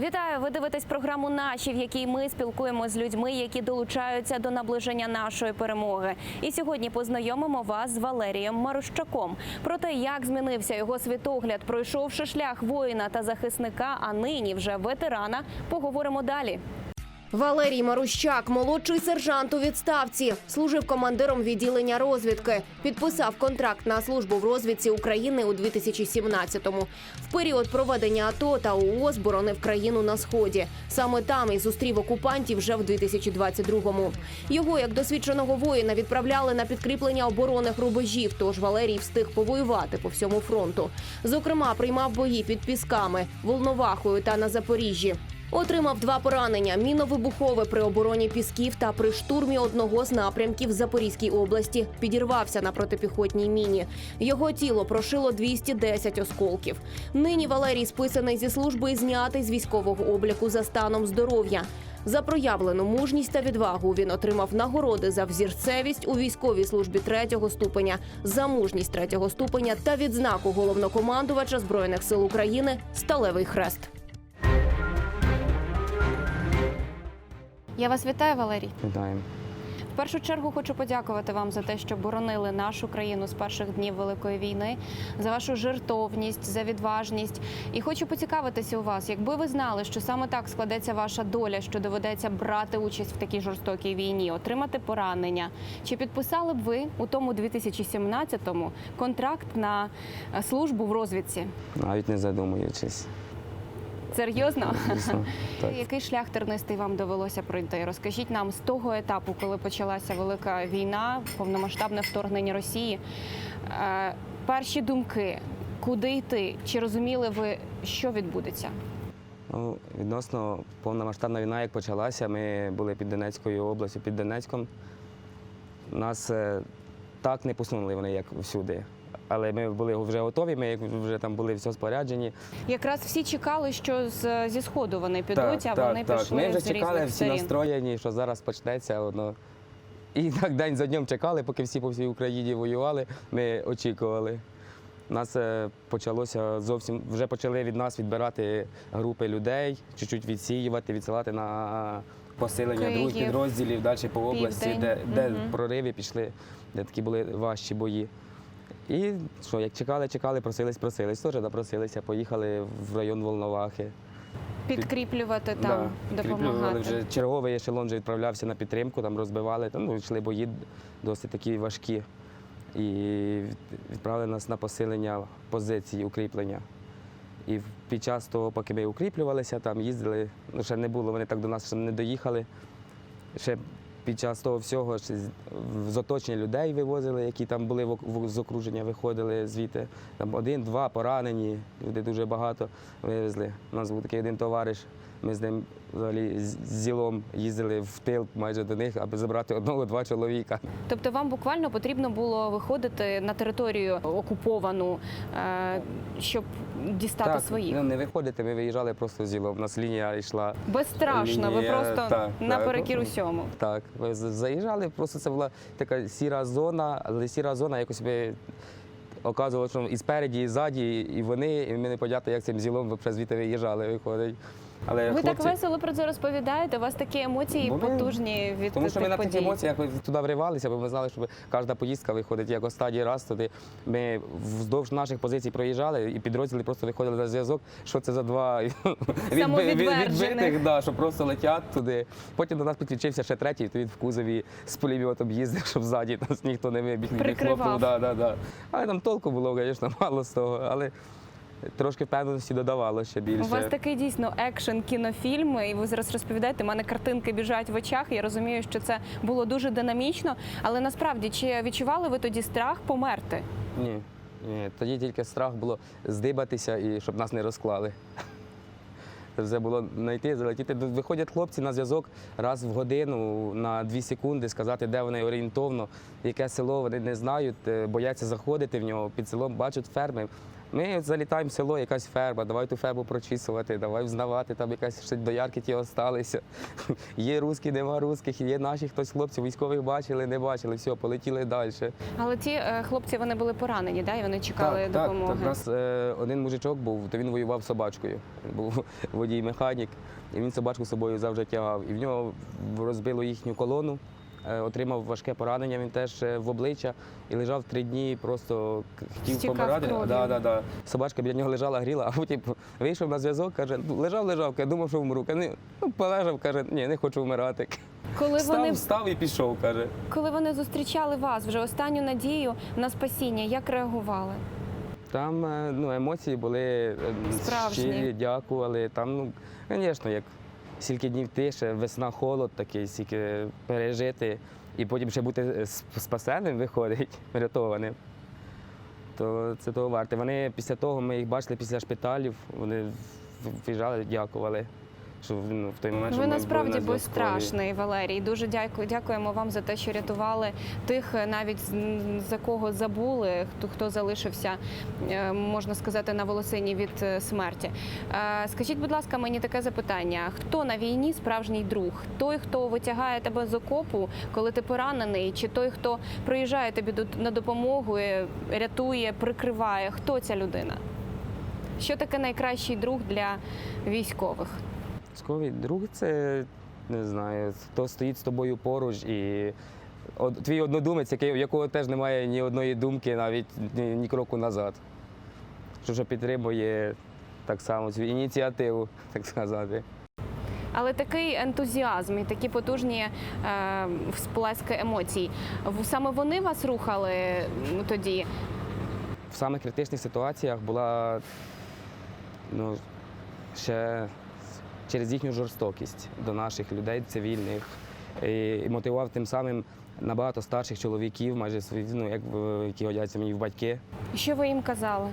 Вітаю! Ви дивитесь програму Наші, в якій ми спілкуємося з людьми, які долучаються до наближення нашої перемоги. І сьогодні познайомимо вас з Валерієм Марущаком. Про те, як змінився його світогляд, пройшовши шлях воїна та захисника, а нині вже ветерана, поговоримо далі. Валерій Марущак, молодший сержант у відставці, служив командиром відділення розвідки. Підписав контракт на службу в розвідці України у 2017-му. В період проведення АТО та ООС боронив країну на сході. Саме там і зустрів окупантів вже в 2022-му. Його як досвідченого воїна відправляли на підкріплення оборонних рубежів. Тож Валерій встиг повоювати по всьому фронту. Зокрема, приймав бої під Пісками, Волновахою та на Запоріжжі. Отримав два поранення: міновибухове при обороні пісків та при штурмі одного з напрямків Запорізькій області. Підірвався на протипіхотній міні. Його тіло прошило 210 осколків. Нині Валерій списаний зі служби і знятий з військового обліку за станом здоров'я. За проявлену мужність та відвагу він отримав нагороди за взірцевість у військовій службі третього ступеня, за мужність третього ступеня та відзнаку головнокомандувача збройних сил України Сталевий хрест. Я вас вітаю, Валерій. Вітаємо. В першу чергу хочу подякувати вам за те, що боронили нашу країну з перших днів Великої війни, за вашу жертовність, за відважність. І хочу поцікавитися у вас, якби ви знали, що саме так складеться ваша доля, що доведеться брати участь в такій жорстокій війні, отримати поранення. Чи підписали б ви у тому 2017-му контракт на е, службу в розвідці? Навіть не задумуючись. Серйозно? Звісно, так. Який шлях тернистий вам довелося пройти? Розкажіть нам з того етапу, коли почалася велика війна, повномасштабне вторгнення Росії. Е, перші думки, куди йти? Чи розуміли ви, що відбудеться? Ну, відносно повномасштабна війна, як почалася, ми були під Донецькою областю, під Донецьком. Нас е, так не посунули вони, як всюди. Але ми були вже готові, ми вже там були все споряджені. Якраз всі чекали, що з, зі сходу вони підуть, а вони пішли Ми вже з чекали, всі сторін. настроєні, що зараз почнеться воно. І так день за днем чекали, поки всі по всій Україні воювали, ми очікували. У нас е, почалося зовсім, вже почали від нас відбирати групи людей, чуть-чуть відсіювати, відсилати на посилення других підрозділів далі по області, де, Південь. де Мгм. прориви пішли, де такі були важчі бої. І що, як чекали, чекали, просились, просились, теж запросилися, поїхали в район Волновахи. Підкріплювати там, підкріплювали допомагати. Вже черговий ешелон вже відправлявся на підтримку, там розбивали, там ну, йшли бої досить такі важкі. І відправили нас на посилення позиції, укріплення. І під час того, поки ми укріплювалися, там їздили, ну ще не було, вони так до нас ще не доїхали. Ще під час того всього з- оточення людей вивозили, які там були з окруження, виходили звідти. Там один-два поранені, люди дуже багато вивезли. У нас був такий один товариш. Ми з ним взагалі з зілом їздили в тил майже до них, аби забрати одного-два чоловіка. Тобто вам буквально потрібно було виходити на територію окуповану, е, щоб дістати своїх. ну, не виходити, ми виїжджали просто зілом. У нас лінія йшла. Безстрашно, ви просто так, наперекір так. усьому. Так, ви заїжджали, просто це була така сіра зона, але сіра зона якось би оказувала, що і спереді, і ззаді, і вони, і ми не понятно, як цим зілом звідти виїжджали, виходить. Але Ви хлопці, так весело про це розповідаєте. У вас такі емоції Бо ми- потужні від Тому що ми тих на таких подій. емоціях туди вривалися, бо ми знали, що кожна поїздка виходить як останній раз туди. Ми вздовж наших позицій проїжджали, і підрозділи просто виходили на зв'язок, що це за два відбитих, да, що просто летять туди. Потім до нас підключився ще третій, то він в кузові з пулеметом їздив, щоб ззаді нас ніхто не вибіг. Да, да, да. Але там толку було, звісно, мало з того. Але трошки впевненості додавало ще більше. У вас такий дійсно екшен кінофільм, і ви зараз розповідаєте, у мене картинки біжать в очах. Я розумію, що це було дуже динамічно. Але насправді чи відчували ви тоді страх померти? Ні, ні, тоді тільки страх було здибатися і щоб нас не розклали. Це все було знайти, залетіти. Виходять хлопці на зв'язок раз в годину на дві секунди, сказати, де вони орієнтовно, яке село вони не знають, е, бояться заходити в нього. Під селом бачать ферми. Ми залітаємо в село, якась ферма, давай ту ферму прочісувати, давай взнавати, там якась ще доярки ті осталися. Є русські, нема русських, є наші хтось хлопців, військових бачили, не бачили, все, полетіли далі. Але ті е, хлопці вони були поранені, да? і вони чекали допомоги. Так, У нас е, один мужичок був, то він воював з собачкою. Він був водій-механік, і він собачку з собою завжди тягав. І в нього розбило їхню колону, отримав важке поранення, він теж е, в обличчя і лежав три дні, просто хотів Стікав помирати. Да, да, да. Собачка біля нього лежала, гріла, а потім вийшов на зв'язок, каже, «Ну, лежав, лежав, каже, думав, що вмру. Каже, ну, полежав, каже, ні, не хочу вмирати. Коли Встав, вони встав і пішов, каже. коли вони зустрічали вас вже останню надію на спасіння, як реагували? Там е, ну, емоції були е, Справжні. щирі, дякували. Там, ну, звісно, як стільки днів тише, весна, холод такий, стільки пережити, і потім ще бути е, спасеним виходить, врятованим. То це того варте. Вони після того, ми їх бачили після шпиталів, вони виїжджали, дякували. Що ну, в той момент Ви ми були насправді на зв'язкові. безстрашний, Валерій. Дуже дякую, дякуємо вам за те, що рятували тих, е, навіть за кого забули, хто хто залишився, е, можна сказати, на волосині від е, смерті. Скажіть, будь ласка, мені таке запитання: хто на війні справжній друг? Той, хто витягає тебе з окопу, коли ти поранений, чи той, хто приїжджає тобі на допомогу, рятує, прикриває? Хто ця людина? Що таке найкращий друг для військових? Військовий друг це не знаю, хто стоїть з тобою поруч і од- твій однодумець, який, у якого теж немає ні одної думки, навіть ні, ні кроку назад. Що вже підтримує так само цю ініціативу, так сказати. Але такий ентузіазм і такі потужні е, всплески емоцій. Саме вони вас рухали тоді. В самих критичних ситуаціях була ну, ще через їхню жорстокість до наших людей, цивільних, і, мотивував тим самим набагато старших чоловіків, майже ну, як, які годяться мені в батьки. І Що ви їм казали?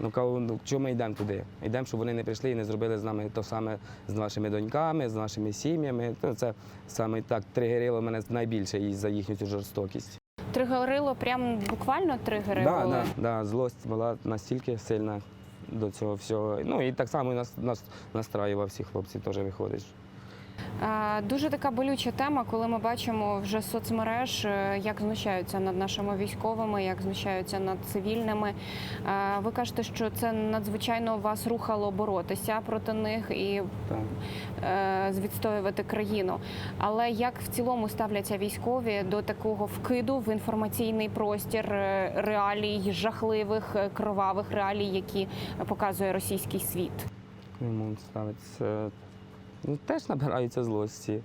Ну, кажу, ну чому ми йдемо туди? Йдемо, щоб вони не прийшли і не зробили з нами те саме з нашими доньками, з нашими сім'ями. Ну, це саме так тригерило мене найбільше і за їхню цю жорстокість. Тригерило прям буквально тригери Да, да, да, злость була настільки сильна до цього всього. Ну і так само нас, нас настраював всіх хлопців теж виходить. Е, Дуже така болюча тема, коли ми бачимо вже соцмереж, е, як знущаються над нашими військовими, як знущаються над цивільними. Е, Ви кажете, що це надзвичайно вас рухало боротися проти них і Так. відстоювати країну. Але як в цілому ставляться військові до такого вкиду в інформаційний простір реалій жахливих кровавих реалій, які показує російський світ? Йому ставиться. Ну, теж набираються злості.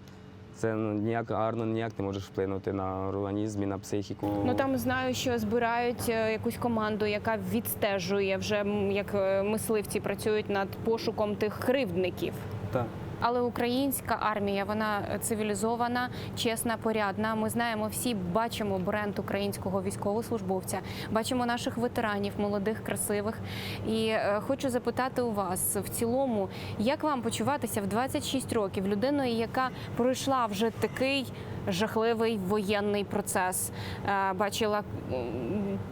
Це ну, ніяк гарно, ніяк не можеш вплинути на організм і на психіку. Ну там знаю, що збирають е, якусь команду, яка відстежує вже як е, мисливці працюють над пошуком тих кривдників. так. Але українська армія вона цивілізована, чесна, порядна. Ми знаємо всі, бачимо бренд українського військовослужбовця, бачимо наших ветеранів, молодих, красивих. І е, хочу запитати у вас в цілому, як вам почуватися в 26 років людиною, яка пройшла вже такий. Жахливий воєнний процес Е, бачила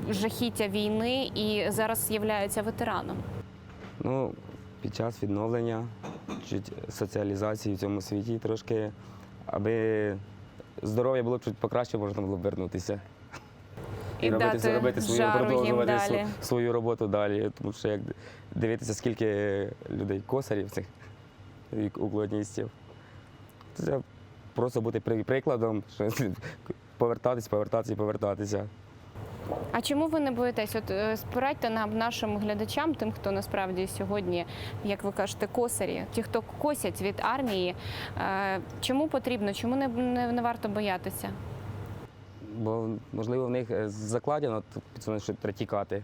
жахіття війни і зараз є ветераном. Ну, під час відновлення, чуть соціалізації в цьому світі трошки, аби здоров'я було б чуть покраще, можна було б вернутися. І робити, дати робити свою, продовжувати св- далі. свою роботу далі. Тому що як дивитися, скільки людей косарів цих і уклоністів. Це просто бути прикладом, що повертатись, повертатися і повертатися. А чому ви не боїтесь? От е, спирайте нам нашим глядачам, тим, хто насправді сьогодні, як ви кажете, косарі, ті, хто косять від армії. е, Чому потрібно? Чому не, не, не варто боятися? Бо, можливо, в них е, закладено т- що треба тікати.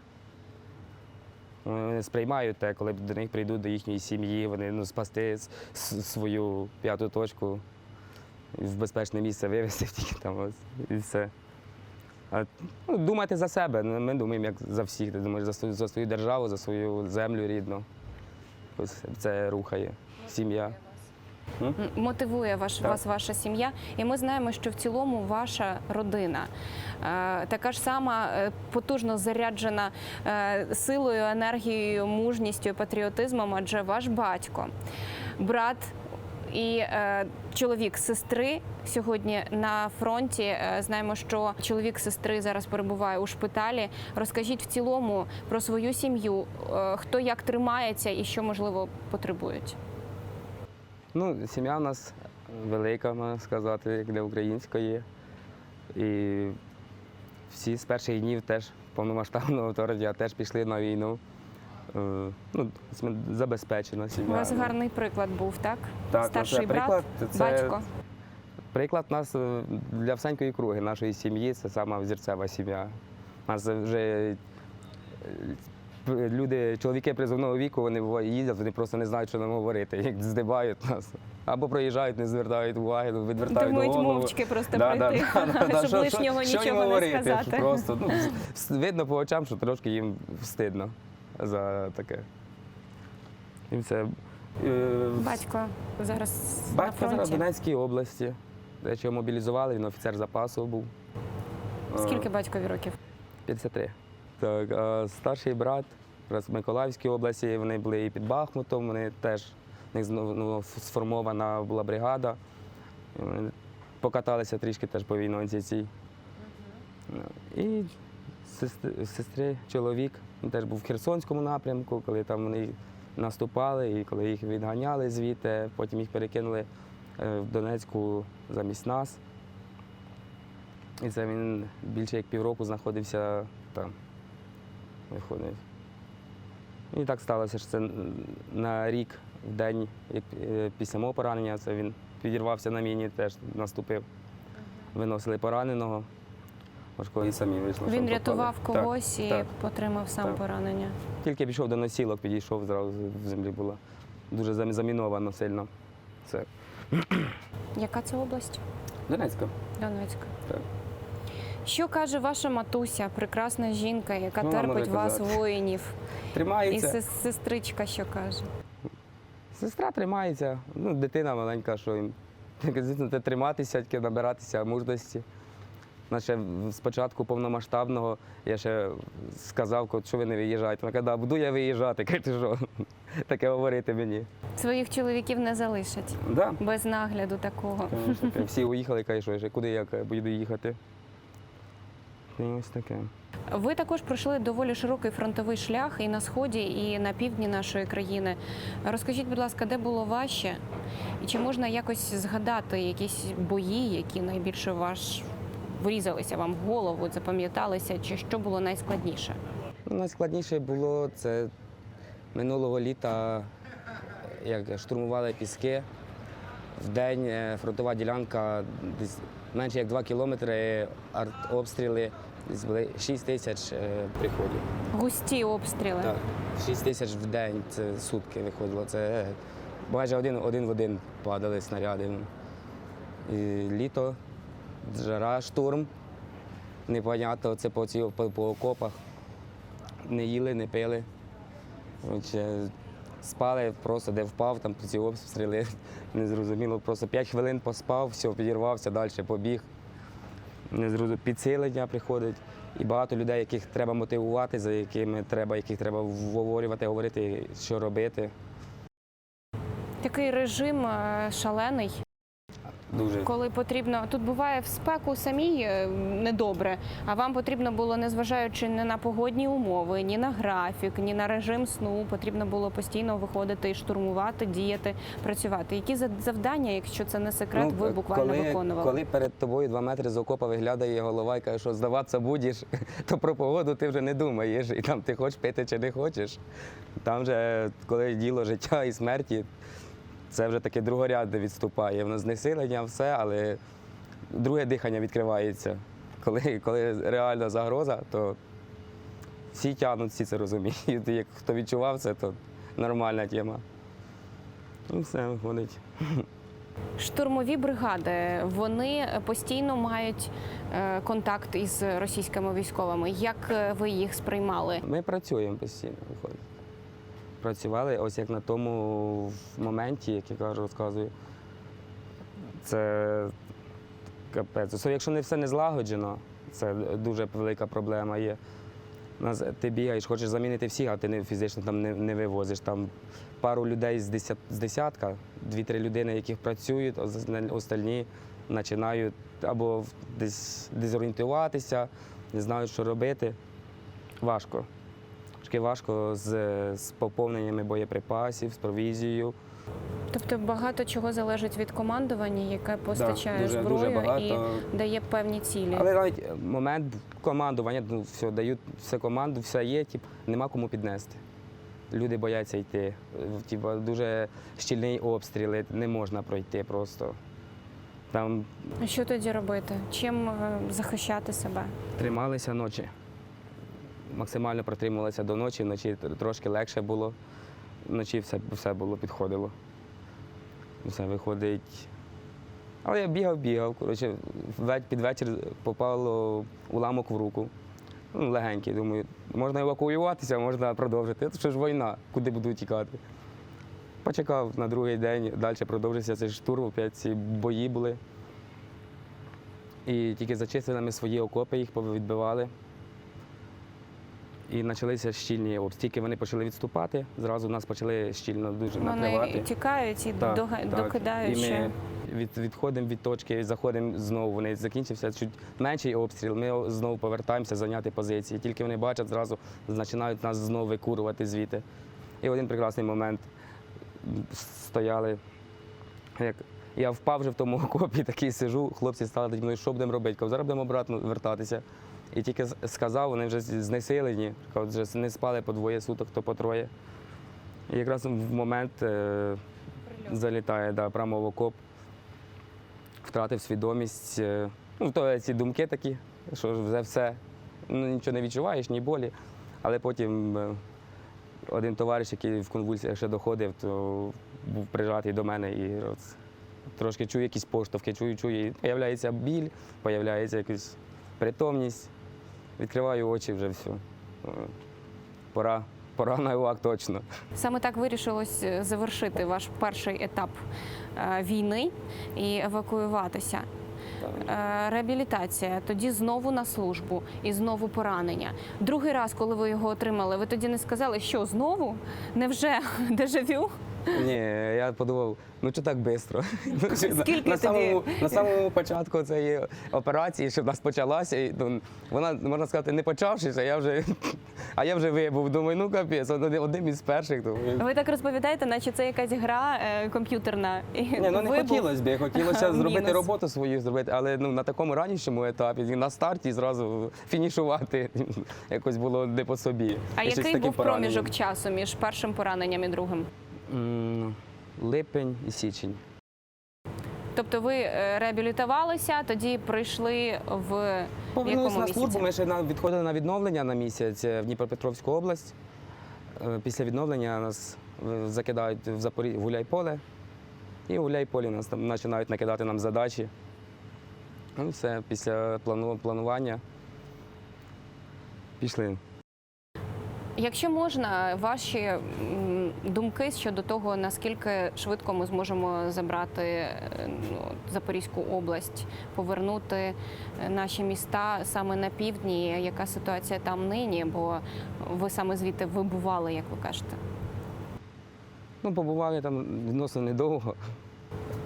Вони сприймають те, коли до них прийдуть до їхньої сім'ї, вони ну, спасти свою п'яту точку в безпечне місце вивезти тільки там ось, і все. Ну, думати за себе. Ну, Ми думаємо, як за всіх. Ти думаєш за свою, за свою державу, за свою землю рідну. Ось це рухає. Сім'я. Мотивує ваш, Так. вас ваша сім'я, і ми знаємо, що в цілому ваша родина е, така ж сама е, потужно заряджена е, силою, енергією, мужністю, патріотизмом, адже ваш батько, брат і е, чоловік сестри сьогодні на фронті. Е, знаємо, що чоловік сестри зараз перебуває у шпиталі. Розкажіть в цілому про свою сім'ю, е, хто як тримається і що можливо потребують. Ну, сім'я у нас велика, можна сказати, як для української. І всі з перших днів теж повномасштабного вторгнення теж пішли на війну. Е, Ну, забезпечена У вас гарний приклад був, так? Так, Старший ну, брат, приклад, це- батько. Приклад нас е, для всенької круги нашої сім'ї це сама взірцева сім'я. У нас вже е, люди, чоловіки призовного віку, вони їздять, вони просто не знають, що нам говорити. Як здибають нас. Або проїжджають, не звертають уваги, ну, відвертають Думають голову. мовчки просто Да, да, пройти, да, да, да. щоб Що- лишнього що- що нічого не говорити? сказати. Просто ну, видно по очам, що трошки їм встидно за таке. І все. Е, Батько зараз на Батько зараз в. Донецькій області. Де його мобілізували, він офіцер запасу був. Скільки Е, батькові років? 53. Так, а старший брат якраз в Миколаївській області, вони були і під Бахмутом, вони теж в них ну, сформована була бригада. Вони покаталися трішки теж по війнонці цій. Ну, І сестри, чоловік, теж був в Херсонському напрямку, коли там вони наступали, і коли їх відганяли звідти, потім їх перекинули е, в Донецьку замість нас. І це він більше як півроку знаходився там. Виходить. І так сталося, що це на рік в день, як е, після мого поранення, це він підірвався на міні, теж наступив. Виносили пораненого. Важко і самі вийшло. що Він попали. рятував Так. когось і так. отримав сам Так. поранення. Тільки пішов до носілок, підійшов, зразу в землі було. Дуже зам- заміновано сильно. Це Яка це область? Донецька. Донецька. Так. Що каже ваша матуся, прекрасна жінка, яка Ну, терпить вас, казати. воїнів? І тримається. сес- сестричка, що каже? Сестра тримається, ну, дитина маленька, що їм. Так, звісно, триматися, тільки набиратися мужності. В- спочатку повномасштабного я ще сказав, що ви не виїжджаєте. Вона каже, да, буду я виїжджати. Каже, що? Таке говорити мені. Своїх чоловіків не залишать Да. без нагляду такого. Таке. Всі уїхали, каже, що куди я буду їхати. І ось таке. Ви також пройшли доволі широкий фронтовий шлях і на сході, і на півдні нашої країни. Розкажіть, будь ласка, де було важче? І чи можна якось згадати якісь бої, які найбільше ваш врізалися вам в голову, запам'яталися, чи що було найскладніше? Ну, найскладніше було це минулого літа, як штурмували піски. В день е, фронтова ділянка десь менше як 2 кілометри, артобстріли, десь були 6 тисяч е, приходів. Густі обстріли. Так, 6 тисяч в день, це сутки виходило. Це майже один, один в один падали снаряди. І літо, жара, штурм. Непонятно, це по, ці, по, по окопах. Не їли, не пили. Коротше, спали просто де впав, там ці обстріли. Незрозуміло. Просто 5 хвилин поспав, все, підірвався, далі побіг. Незрозуміло. Підсилення приходить. І багато людей, яких треба мотивувати, за якими треба, яких треба вговорювати, говорити, що робити. Такий режим е, шалений, Дуже коли потрібно тут буває в спеку самій е, недобре, а вам потрібно було, незважаючи ні на погодні умови, ні на графік, ні на режим сну, потрібно було постійно виходити і штурмувати, діяти, працювати. Які за- завдання, якщо це не секрет, ви буквально Ну, коли, виконували? Коли перед тобою два метри з окопа виглядає голова і каже, що здаватися будеш, то про погоду ти вже не думаєш. І там ти хочеш пити чи не хочеш. Там вже, коли діло життя і смерті, це вже таке другорядне відступає. Воно знесилення, все, але друге дихання відкривається. Коли, коли реальна загроза, то всі тягнуть, всі це розуміють. Як хто відчував це, то нормальна тема. І все виходить. Штурмові бригади вони постійно мають е, контакт із російськими військовими. Як е, ви їх сприймали? Ми працюємо постійно, виходить. Працювали, ось як на тому моменті, як я кажу, розказую, Це капець. Якщо не все не злагоджено, це дуже велика проблема є. Ти бігаєш, хочеш замінити всіх, а ти не, фізично там не, не вивозиш. Там пару людей з, десят, з десятка, дві-три людини, яких працюють, остальні починають або десь дезорієнтуватися, не знають, що робити. Важко. Трошки важко з, з поповненнями боєприпасів, з провізією. Тобто багато чого залежить від командування, яке постачає дуже- зброю дуже багато. і дає певні цілі. Але навіть момент командування, ну все, дають все команду, все є, тип, нема кому піднести. Люди бояться йти. Типа, дуже щільний обстріл, не можна пройти просто. Там Що тоді робити? Чим е, захищати себе? трималися ночі. Максимально протримувалися до ночі, вночі трошки легше було. Вночі все, все було, підходило. Все виходить. Але я бігав, бігав. Коротше, під вечір попало уламок в руку. Ну, легенький. Думаю, можна евакуюватися, можна продовжити. Це ж війна, куди буду тікати. Почекав на другий день, далі продовжився цей штурм, опять ці бої були. І тільки зачистили ми свої окопи, їх повідбивали. І почалися щільні обстріли. Тільки вони почали відступати, зразу нас почали щільно дуже Вони накривати. тікають і Так, дога- так. докидають. І ми від, відходимо від точки, заходимо знову. Вони закінчився чуть менший обстріл. Ми знову повертаємося зайняти позиції. Тільки вони бачать, зразу починають нас знову викурувати звідти. І в один прекрасний момент стояли. Як я впав вже в тому окопі, такий сижу, хлопці стали мною, що будемо робити? Зараз будемо обратно вертатися. І тільки сказав, вони вже знесилені, вже не спали по двоє суток, то по троє. І якраз в момент е, залітає да, прямо в окоп, втратив свідомість. е, Ну, то ці думки такі, що вже все, ну, нічого не відчуваєш, ні болі. Але потім е, один товариш, який в конвульсіях ще доходив, то був прижатий до мене і от, трошки чую якісь поштовхи, чую, чую, і появляється біль, появляється якась притомність. Відкриваю очі вже все. Пора, пора на івак точно. Саме так вирішилось е, завершити ваш перший етап е, війни і евакуюватися. Е, Реабілітація, тоді знову на службу і знову поранення. Другий раз, коли ви його отримали, ви тоді не сказали, що знову? Невже дежавю? Ні, я подумав, ну що так швидко? Скільки на, тобі? самому, на самому початку цієї операції, щоб в нас почалася, і, ну, вона, можна сказати, не почавшись, а я вже, а я вже вибув. Думаю, ну капець, один- одним із перших. Думаю. Ви так розповідаєте, наче це якась гра е, комп'ютерна. Ні, ну не хотілося б, хотілося зробити Мінус. роботу свою, зробити, але ну, на такому ранішому етапі, на старті зразу фінішувати якось було не по собі. А який був проміжок часу між першим пораненням і другим? Липень і січень. Тобто ви е, реабілітувалися, тоді прийшли в Повернулися на службу. Ми ще відходили на відновлення на місяць е, в Дніпропетровську область. Е, Після відновлення нас закидають в Запорі... в Гуляйполе. І Гуляйполі нас там починають накидати нам задачі. Ну, все, після плану... планування пішли. Якщо можна, ваші думки щодо того, наскільки швидко ми зможемо забрати е, ну, Запорізьку область, повернути е, наші міста саме на півдні, яка ситуація там нині? Бо ви саме звідти вибували, як ви кажете. Ну, побували там відносно недовго.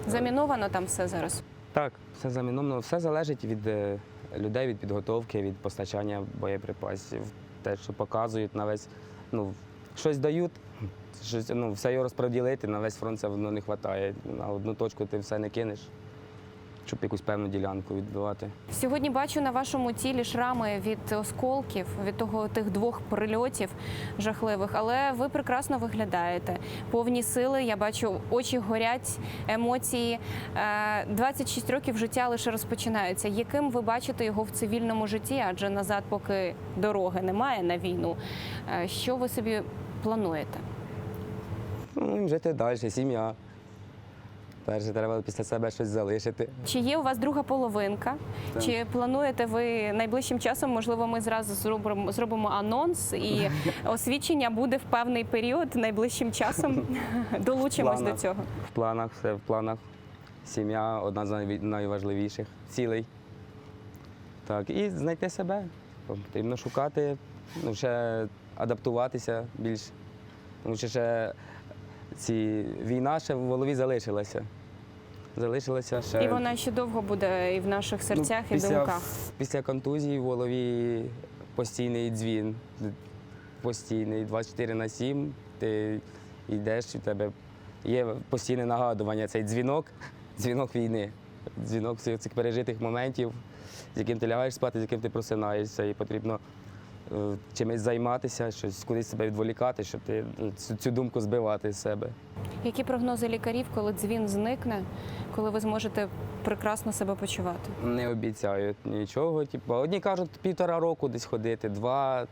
Заміновано там все зараз. Так, все заміновано. Все залежить від е, людей, від підготовки, від постачання боєприпасів. Те, що показують на весь, ну, щось дають, щось, ну, все його розподілити, на весь фронт це воно не вистачає. На одну точку ти все не кинеш, щоб якусь певну ділянку відбивати. Сьогодні бачу на вашому тілі шрами від осколків, від того тих двох прильотів жахливих, але ви прекрасно виглядаєте. Повні сили. Я бачу, очі горять, емоції. Е, 26 років життя лише розпочинаються. Яким ви бачите його в цивільному житті? Адже назад, поки дороги немає на війну. Е, Що ви собі плануєте? Ну, і жити далі, сім'я. Перше, треба після себе щось залишити. Чи є у вас друга половинка? Так. Чи плануєте ви найближчим часом? Можливо, ми зразу зробимо, зробимо анонс і освідчення буде в певний період найближчим часом. Долучимось до цього. В планах, все в планах. Сім'я одна з найважливіших цілей. Так, і знайти себе. Потрібно шукати, ну, ще адаптуватися більш. Тому що ще ці, війна ще в голові залишилася. Залишилася ще. І вона ще довго буде і в наших серцях, Ну, і думках. Після контузії в голові постійний дзвін. Постійний, 24 на 7. Ти йдеш, і в тебе є постійне нагадування. Цей дзвінок, дзвінок війни, дзвінок цих, цих пережитих моментів, з яким ти лягаєш спати, з яким ти просинаєшся. І потрібно чимось займатися, щось кудись себе відволікати, щоб ти е, цю, цю думку збивати з себе. Які прогнози лікарів, коли дзвін зникне, коли ви зможете прекрасно себе почувати? Не обіцяють нічого. Типу, одні кажуть півтора року десь ходити, два.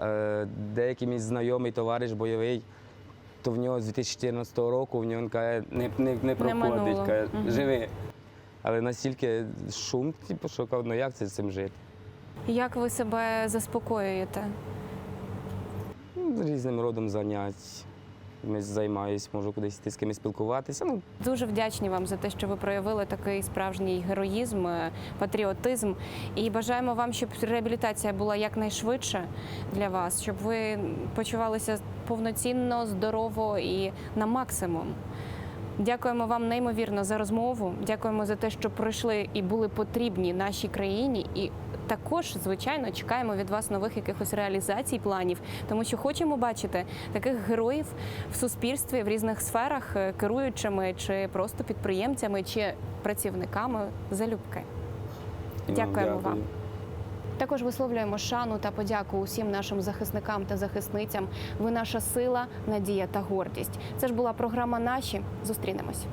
Е, деякий мій знайомий товариш бойовий, то в нього з 2014 року в нього каже, не, не, не проходить, каже, живи. Але настільки шум, типу, що ну як це з цим жити? Як ви себе заспокоюєте? Ну, Різним родом занять. Чимось займаюсь, можу кудись йти з кимось спілкуватися. Ну, Дуже вдячні вам за те, що ви проявили такий справжній героїзм, е, патріотизм. І бажаємо вам, щоб реабілітація була якнайшвидше для вас, щоб ви почувалися повноцінно, здорово і на максимум. Дякуємо вам неймовірно за розмову. Дякуємо за те, що прийшли і були потрібні нашій країні. І також, звичайно, чекаємо від вас нових якихось реалізацій планів, тому що хочемо бачити таких героїв в суспільстві в різних сферах, е, керуючими чи просто підприємцями чи працівниками залюбки. і Дякуємо вам. Також висловлюємо шану та подяку усім нашим захисникам та захисницям. Ви наша сила, надія та гордість. Це ж була програма Наші. Зустрінемось.